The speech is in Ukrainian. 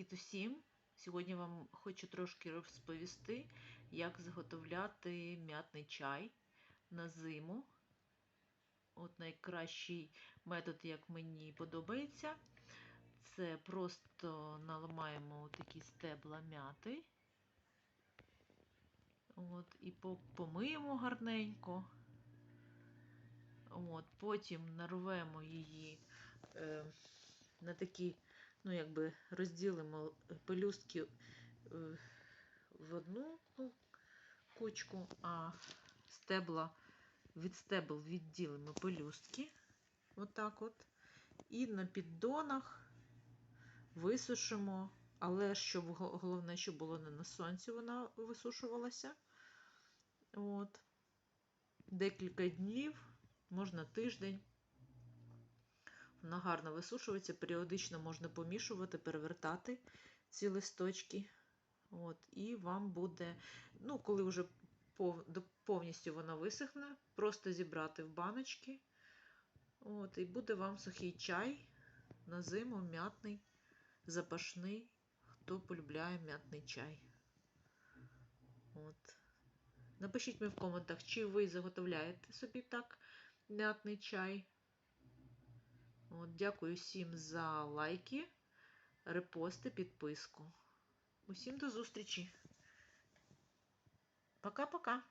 Привіт усім! Сьогодні вам хочу трошки розповісти, як зготовляти м'ятний чай на зиму. От найкращий метод, як мені подобається, це просто наламаємо такі стебла м'яти. От, і помиємо гарненько. От, Потім нарвемо її е, на такі ну, якби розділимо пелюстки е, в одну кучку, а стебла від стебл відділимо пелюстки. Отак от. І на піддонах висушимо, але щоб головне, щоб було не на сонці, вона висушувалася. От. Декілька днів, можна тиждень. Вона гарно висушується, періодично можна помішувати, перевертати ці листочки. От, І вам буде, ну, коли вже повністю вона висохне, просто зібрати в баночки. От, І буде вам сухий чай на зиму, м'ятний, запашний, хто полюбляє м'ятний чай. От. Напишіть мені в коментах, чи ви заготовляєте собі так м'ятний чай. От, Дякую всім за лайки, репости, підписку. Усім до зустрічі. Пока-пока.